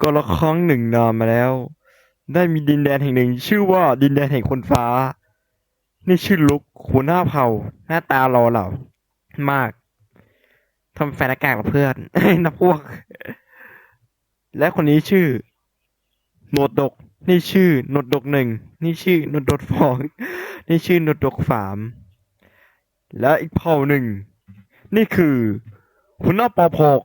ก็ละครั้งหนึ่งนานมาแล้ว ได้มีดินแดนแห่งหนึ่ง ชื่อว่าดินแดนแห่งคนฟ้า นี่ชื่อลุกหัวหน้าเผ่า หน้าตารอเหล่ามากทำแฟนอากาศกับเพื่อนนะพวก และคนนี้ชื่อโนดดก นี่ชื่อโนดดกหนึ่งนี่ชื่อโนดดกสอง นี่ชื่อโนดดกสาม และอีกเผ่าหนึ่ง นี่คือหัวหน้าปอพอก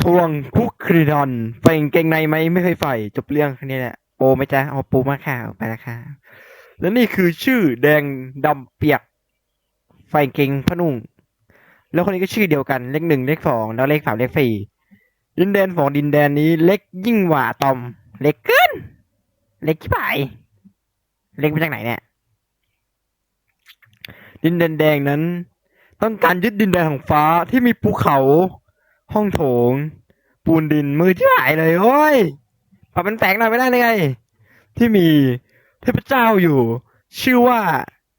ทวงคุกครีดอนใส่กางเกงในไหมไม่เคยใส่จบเรื่องแค่นี้แหละโปไหมจ๊ะเอาปูมาค่ะไปแล้วค่ะและนี่คือชื่อแดงดำเปียกใส่กางเกงพนุ่ง แล้วคนนี้ก็ชื่อเดียวกันเลขหนึ่งเลขสองแล้วเลขสามเลขสี่ดินแดนของดินแดนนี้ เล็กยิ่งกว่าตอม เล็กเกิน เล็กที่ไหนเล็กมาจากไหนเนี่ย ดินแดนแดงนั้น ต้องการยึดดินแดนของฟ้าที่มีภูเขา ห้องโถง ปูนดินมือที่หายเลยโอ้ยปรับเป็นแปลกหน่อยไม่ได้เลยไง ที่มีเทพเจ้าอยู่ ชื่อว่า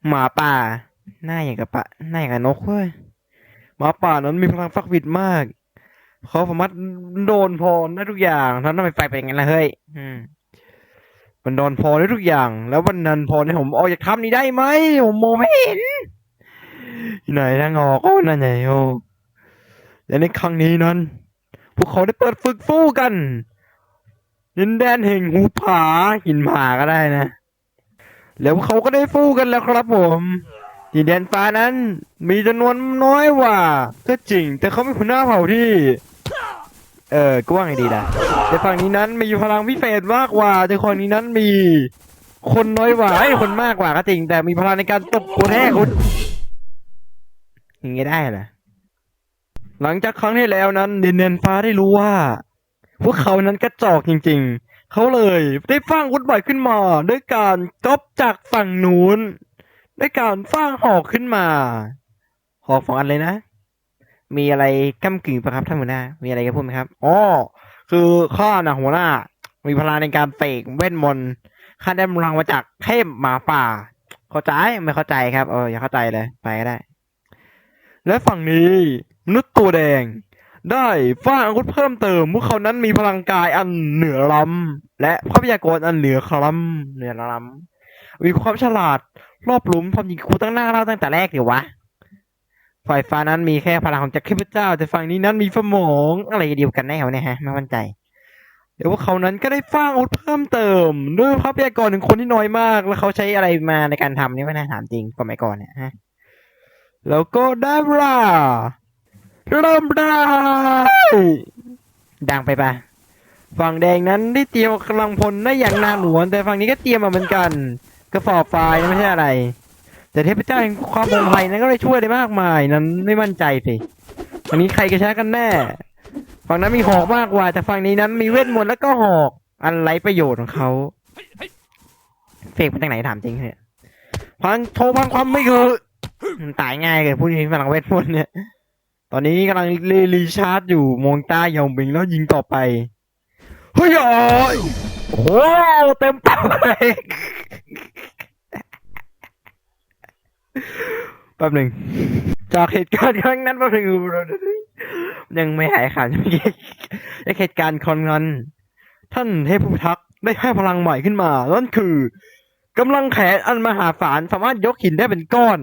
หมาป่า หน้าอย่างกับปะหน้าอย่างกับนกเว้ยหมาป่านั้นมีพลังฟักวิดมากเขาสามารถโดนพรได้ทุกอย่างท่านทำไมไฟเป็นอย่างนั้นล่ะเฮ้ยอืมมันโดนพรได้ทุกอย่าง แล้ววันนั้นพรให้ผมออกจากถ้ำนี้ได้ไหมผมมองไม่เห็นไหนทางออกโอ้นั่นไงโอ้ และในครั้งนี้นั้น พวกเขาได้เปิดฝึกสู้กันดินแดนแห่งหูผาหินผาก็ได้นะ แล้วเขาก็ได้ฟู้กันแล้วครับผมดินแดนฟ้านั้นมีจำนวนน้อยกว่าก็จริง แต่เขามีหัวหน้าเผ่าที่ เออกว่าไงดีล่ะแต่ฝั่งนี้นั้นมีพลังพิเศษมากกว่า แต่ฝั่งนี้นั้นมีคนน้อยกว่าไอ้คนมากกว่าก็จริง แต่มีพลังในการตบโคแท้คุณอย่างงี้ได้เหรอ หลังจากครั้งที่แล้วนั้นเดนแดนฟ้าได้รู้ว่า พวกเขานั้นกระจอกจริง ๆ เขาเลยได้สร้างวุฒิบัตรขึ้นมาด้วยการก๊อปจากฝั่งนู้นด้วยการสร้างหอกขึ้นมาหอกสองอันเลยนะ มีอะไรก้ากึ่งปะครับท่านหัวหน้า มีอะไรจะพูดไหมครับอ๋อคือข้านะหัวหน้า มีพลังในการเสกเวทมนต์ข้าได้พลังมาจากเทพหมาป่า เข้าใจไม่เข้าใจครับเอออย่าเข้าใจเลยไปก็ได้ และฝั่งนี้ มนุษย์ตัวแดง ได้สร้างอาวุธเพิ่มเติม พวกเขานั้นมีพลังกายอันเหนือล้ำและทรัพยากรอันเหนือคล้ำเหนือล้ำมีความฉลาดรอบหลุมความจริงคูตั้งหน้าเล่าตั้งแต่แรกเดี๋ยววะฝ่ายฟ้านั้นมีแค่พลังของจักรพรรดิเจ้า แต่ฝั่งนี้นั้นมีสมองอะไรเดียวกันแน่เนี่ยฮะไม่มั่นใจเดี๋ยวพวกเขานั้นก็ได้สร้างอาวุธเพิ่มเติม ด้วยทรัพยากรของคนที่น้อยมาก แล้วเขาใช้อะไรมาในการทำนี่ไม่น่าถามจริงสมัยก่อนเนี่ยฮะแล้วก็ได้เวลา เริ่มได้ ดังไปปะฝั่งแดงนั้นได้เตรียมกำลังพลได้อย่างนาหนวน แต่ฝั่งนี้ก็เตรียมมาเหมือนกัน กระสอบทรายไม่ใช่อะไร แต่เทพเจ้าแห่งความปลอดภัยนั้นก็ได้ช่วยได้มากมายนั้นไม่มั่นใจสิฝั่งนี้ใครจะชนะกันแน่ ฝั่งนั้นมีหอกมากกว่า แต่ฝั่งนี้นั้นมีเวทมนต์แล้วก็หอกอันไรประโยชน์ของเขาเฟกมาจากไหนถามจริงเหรอพังโทรพังความไม่คือตายง่ายเลยผู้ที่มีพลังเวทมนต์เนี่ย ตอนนี้กำลังรีรีชาร์จอยู่มองตายองบิงแล้วยิงต่อไปเฮ้ยโอ้ยโอ้โหเต็มเป้าเลยแป๊บหนึ่งจากเหตุการณ์ครั้งนั้นแป๊บหนึ่งยังไม่หายขาดเมื่อกี้จากเหตุการณ์ครั้งนั้นท่านเทพพิทักได้ให้พลังใหม่ขึ้นมานั่นคือกำลังแขนอันมหาศาลสามารถยกหินได้เป็นก้อน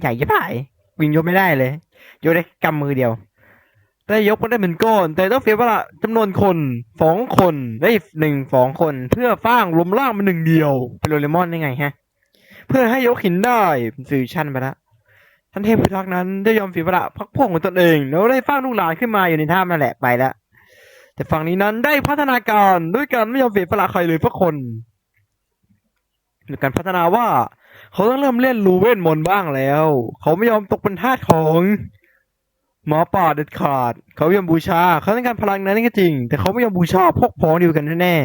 ใหญ่ยิ่งาย วิ่งยกไม่ได้เลย ยกได้กำมือเดียว ได้ยกมันได้เป็นก้อน แต่ต้องเสียเวลาจำนวนคนสองคนได้หนึ่งสองคน เพื่อสร้างรวมร่างเป็นหนึ่งเดียว เป็นโดเรมอนได้ไงฮะ เพื่อให้ยกหินได้สื่อชั้นไปละท่านเทพพิทักษ์นั้นได้ยอมเสียเวลาพักผ่อนของตนเอง แล้วได้สร้างลูกหลานขึ้นมาอยู่ในถ้ำนั่นแหละไปละแต่ฝั่งนี้นั้นได้พัฒนาการด้วยการไม่ยอมเสียเวลาใครเลยสักคนในการพัฒนาว่า เขาต้องเริ่มเล่นรูเวทมนบ้างแล้ว เขาไม่ยอมตกเป็นทาสของหมอป่าเด็ดขาด เขาไม่ยอมบูชา เขาต้องการพลังนั้นก็จริง แต่เขาไม่ยอมบูชาพวกพ้องเดียวกันแน่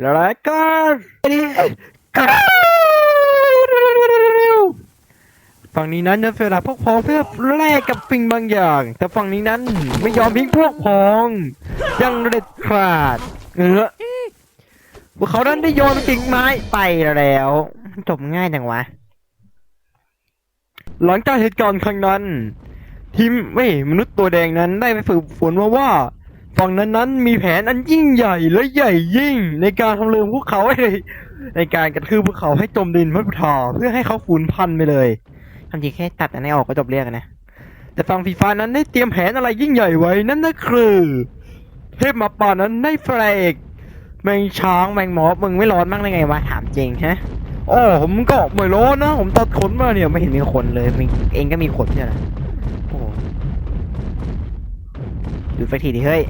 แล้วก็ฝั่งนี้นั้นจะเสียเวลาพวกพ้องเพื่อแลกกับสิ่งบางอย่าง แต่ฝั่งนี้นั้นไม่ยอมทิ้งพวกพ้องยังเด็ดขาดเออพวกเขานั้นได้โยนกิ่งไม้ไปแล้ว จบง่ายจังวะ หลังจากเหตุการณ์ครั้งนั้น ทีมเว้ยมนุษย์ตัวแดงนั้นได้ไปฝึกฝนมาว่า ฝั่งนั้นนั้นมีแผนอันยิ่งใหญ่และใหญ่ยิ่ง ในการทำลายพวกเขาให้ในการกระทืบพวกเขาให้จมดินพัดทอเพื่อให้เขาสูญพันธุ์ไปเลยทำจริงแค่ตัดอันนี้ออกก็จบเรียกนะแต่ฝั่งฟีฟ้านั้นได้เตรียมแผนอะไรยิ่งใหญ่ไว้นั่นก็คือเทพหมาป่านั้นได้แฟลกแมงช้างแมงหมอมึงไม่ร้อนบ้างได้ไงวะถามจริงฮะ โอ้ผมก็ไม่ร้อนนะ ผมตัดขนมาเนี่ยไม่เห็นมีขนเลยมีเองก็มีขนเนี่ยนะโอ้โหดูสักทีดิเฮ้ย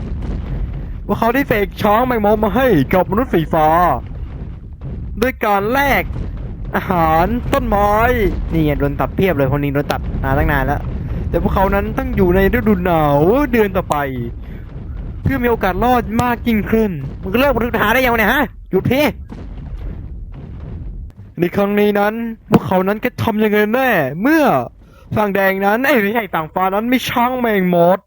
ว่าเขาได้เฟกช้างแมงมอมาให้กับมนุษย์ฝีฟ้าด้วยการแลกอาหารต้นไม้นี่ไงโดนตัดเพียบเลยคนนี้โดนตัดมาตั้งนานแล้ว แต่พวกเขานั้นต้องอยู่ในฤดูหนาวเดือนต่อไป เพื่อมีโอกาสรอดมากยิ่งขึ้น มึงก็เลิกบันทึกทหารได้ยังวะเนี่ยฮะหยุดพี่ ในครั้งนี้นั้น พวกเขานั้นก็ทำยังไงแน่ เมื่อฝั่งแดงนั้นไอ้ยไม่ใช่ฝั่งฟ้านั้นไม่ช่างแมงมด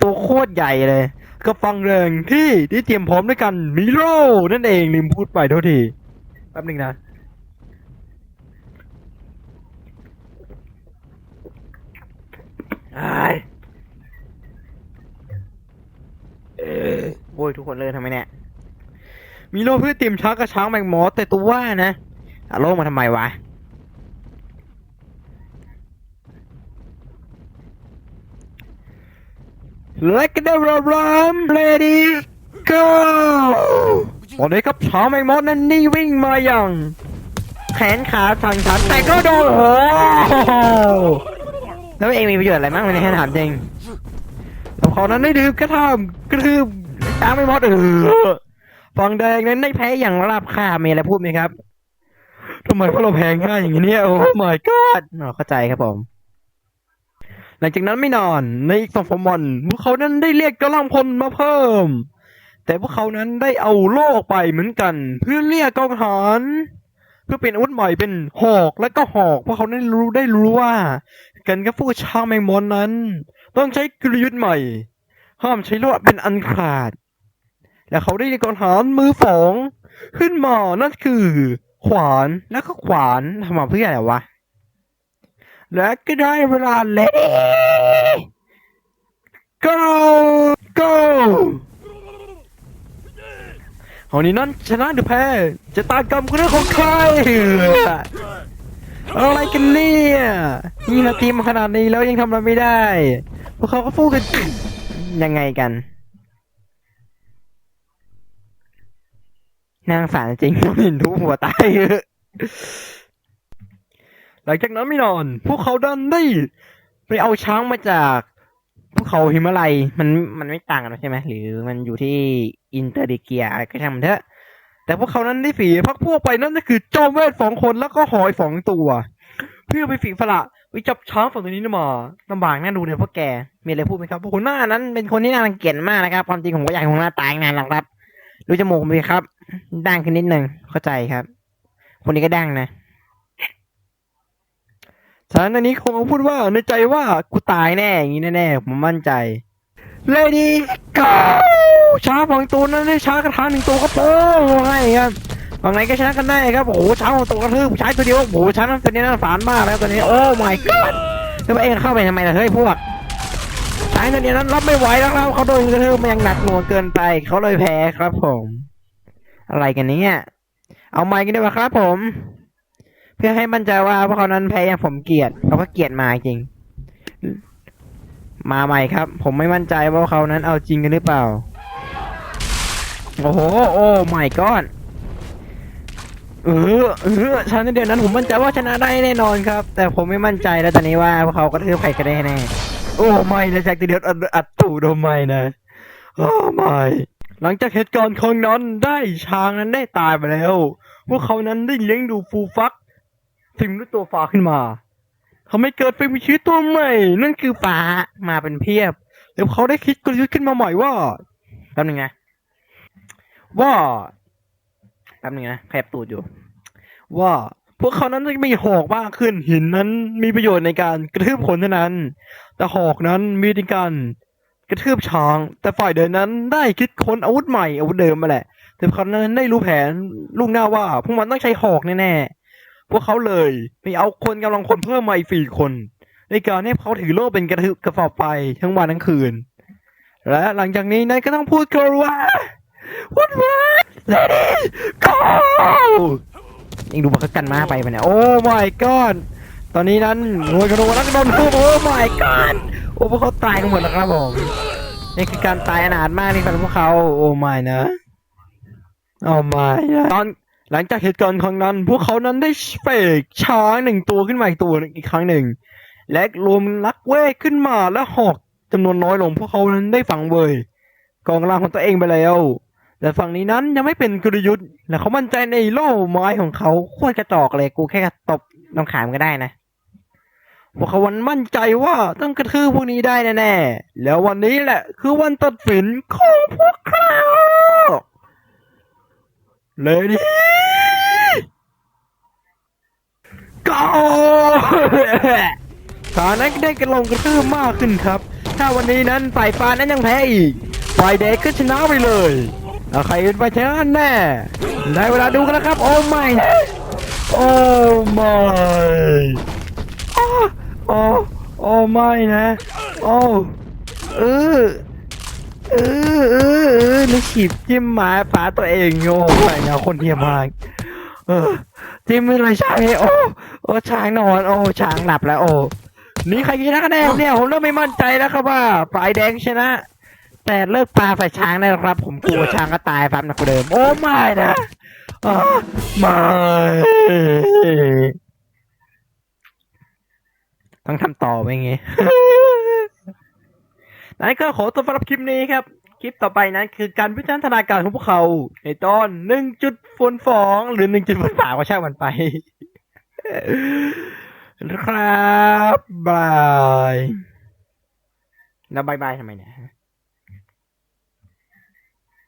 ตัวโคตรใหญ่เลย ก็ฝั่งแดงที่ที่เตรียมพร้อมด้วยกันมิโร่นั่นเองลืมพูดไปโทษทีแป๊บหนึงนะไอ้เออโว้ยทุกคนเลยทำไมเนี่ย มีโลเพื่อเตรียมช้างกับช้างแมงมอสแต่ตัวว่านะ เอาโลกมาทำไมวะ Let the rum ready go ตอนนี้ครับช้างแมงมอสนั้นนี่วิ่งมาอย่าง แขนขาสั่งฉันแต่ก็โดนโอ้แล้วเองมีประโยชน์อะไรบ้างในแค่ถามจริงแล้วเขานั้นได้ดื่มกระทำกระทืบตามไม่หมดเออฝั่งแดงนั้นได้แพ้อย่างราบคาบมีอะไรพูดไหมครับ ทำไมพวกเราแพ้ง่ายอย่างนี้เนี่ยโอ้ my god เข้าใจครับผม หลังจากนั้นไม่นานในอีกสองสามวันพวกเขานั้นได้เรียกกำลังพลมาเพิ่ม แต่พวกเขานั้นได้เอาโล่ออกไปเหมือนกัน เพื่อเรียกกองทหารเพื่อเป็นอาวุธใหม่เป็นหอกและก็หอกพราะเขาได้รู้ได้รู้ว่า กันกับผู้ชางแมงมอนนั้น ต้องใช้กลยุทธ์ใหม่ห้ามใช้โลดเป็นอันขาด และเขาได้กองทหารมือสองขึ้นมานั่นคือ ขวานแล้วก็ขวานทำมาเพื่ออะไรวะ และก็ได้เวลาเลดี้ go go เอานี้นั่นชนะหรือแพ้จะตากรรมก็เรื่องของใครอะไรกันเนี่ยนี่เราทีมขนาดนี้แล้วยังทำอะไรไม่ได้ พวกเขาก็พูดกันยังไงกัน นางสารจริงต้องห็นทุกหัวตายหลังจากนั้นไม่นอน พวกเขาดันได้ ไปเอาช้างมาจากภูเขาหิมาลัยมันมันไม่ต่างกันใช่ไหมหรือมันอยู่ที่อินเตอร์ดิเกียอะไรก็ช่างมันเถอะ แต่พวกเขานั้นได้ฝีพักพวกไปนั่นก็คือจอมเวทสองคนแล้วก็หอยสองตัว เพื่อไปฝีฝระไปจับช้างฝั่งตัวนี้มาลำบากน่าดูเนี่ยพวกแกมีอะไรพูดไหมครับพวกคนหน้านั้นเป็นคนที่น่ารังเกียจมากนะครับความจริงผมก็อยากให้ของหน้าตายนานหรอกครับดูจมูกมีครับ ด่างขึ้นนิดหนึ่งเข้าใจครับ คนนี้ก็ด่างนะฉะนั้นอันนี้คงพูดว่าในใจว่ากูตายแน่อย่างนี้แน่ๆผมมั่นใจ Lady Go ช้างฝั่งตัวนั้นได้ช้ากระทานหนึ่งตัวก็โป้งไงครับฝั่งไหนก็ชนะกันได้ครับโอ้โหช้าของตัวกระทืบใช้ตัวเดียวโอ้โหช้านั้นตัวนี้น่าสารมากแล้วตัวนี้โอ้ my god แล้วเองเข้าไปทำไมล่ะเฮ้ยพวกช้าตัวนี้นั้นรับไม่ไหวแล้วครับเขาโดนกระทืบมายังหนักหน่วงเกินไปเขาเลยแพ้ครับผม อะไรกันเนี้เอาไม้กันดีกว่าครับผม เพื่อให้มั่นใจว่าพวกเขานั้นแพ้อย่างผมเกลียดเขาก็เกลียดมาจริง มาใหม่ครับ ผมไม่มั่นใจว่าเขานั้นเอาจริงกันหรือเปล่า โอ้โห โอ้ไม่ก้อนเออเออชนะเดียวนั้นผมมั่นใจว่าชนะได้แน่นอนครับ แต่ผมไม่มั่นใจแล้วตอนนี้ว่าพวกเขาก็ทืบใครกันได้แน่ โอ้ไม่นะแจ็คเดียวอัดอัดตู่โดนไม่นะ โอ้ไม่ หลังจากเหตุการณ์ครั้งนั้นได้ช้างนั้นได้ตายไปแล้ว พวกเขานั้นได้เลี้ยงดูฟูฟักสิ่งด้วยตัวฟ้าขึ้นมาเขาไม่เกิดเป็นมีชีวิตตัวใหม่ นั่นคือฟ้ามาเป็นเพียบ แล้วเขาได้คิดกลยุทธ์ขึ้นมาใหม่ว่าแป๊บนึงนะว่าแป๊บนึงนะขยับตูดอยู่ ว่าพวกเขานั้นจะมีหอกมากขึ้นหินนั้นมีประโยชน์ในการกระทืบคนเท่านั้น แต่หอกนั้นมีในการ กระทืบช้าง แต่ฝ่ายเดินนั้นได้คิดค้นอาวุธใหม่อาวุธเดิมมาแหละ แต่เขานั้นได้รู้แผนล่วงหน้าว่า พวกมันต้องใช้หอกแน่ๆพวกเขาเลยไปเอาคนกำลังคนเพิ่มมาอีกสี่คน ในการให้เขาถือโล่เป็นกระทืบกระสอบไปทั้งวันทั้งคืน และหลังจากนี้นายก็ต้องพูดกรว่าวุดวายเลดี้ก็ยังดูมันก็กันมาไปมันเนี่ยโอ้ my god ตอนนี้นั้นหน่วยกระโดดนักโดนทุบโอ้ my god อ้พวกเขาตายกันหมดแล้วครับผมนี่คือการตายอนาถมากนี่สำหรับพวกเขาโอ้ my นะโอ้ my นะตอนหลังจากเหตุการณ์ครั้งนั้น พวกเขานั้นได้เฟกช้างหนึ่งตัวขึ้นมาอีกตัวหนึ่งอีกครั้งหนึ่ง และรวมนักเวทขึ้นมาและหอกจำนวนน้อยลง พวกเขานั้นได้ฝังเวยกองกำลังของตัวเองไปแล้ว แต่ฝั่งนี้นั้นยังไม่เป็นกลยุทธ์และเขามั่นใจในโล่ไม้ของเขาโคตรกระจอกเลยกูแค่ตบน้ำขามก็ได้นะพ วกเขาวันมั่นใจว่าต้องกระทืบพวกนี้ได้แน่ๆ แล้ววันนี้แหละ คือวันตัดสินของพวกเขาเลยดิก็ฐานั้นได้กระลงกระทืบมากขึ้นครับ ถ้าวันนี้นั้นฝ่ายฟ้านั้นยังแพ้อีกฝ่ายแดงก็ชนะไปเลยแล้วใครเป็นฝ่ายชนะแน่ ได้เวลาดูกันแล้วครับ โอ้ไม่ โอ้ไม่ โอ้โอ้ไม่นะโอ้เออเออเออเออแล้วขีบจิ้มหมาฝาตัวเองโอ้ไม่นะคนเทียมากเออจิ้มไม่เลยช้างเลยโอ้โอ้ช้างนอนโอ้ช้างหลับแล้วโอ้นี่ใครชนะคะแนนเนี่ยผมเริ่มไม่มั่นใจแล้วครับว่าฝ่ายแดงชนะ แต่เลิกปลาฝ่ายช้างได้แล้วครับ ผมกลัวช้างก็ตายครับนะคุณเดิม โอ้ไม่นะอ้ไม่ ต้องทำต่อไปไงนั้นก็ขอตัวสำหรับคลิปนี้ครับ คลิปต่อไปนั้นคือการวิจารณ์การของพวกเขา ในตอนหนึ่งจุดฝนฟองหรือหนึ่งจุดฝนฝาก็ช่างมันไปครับบายแล้วบายบายทำไมเนี่ย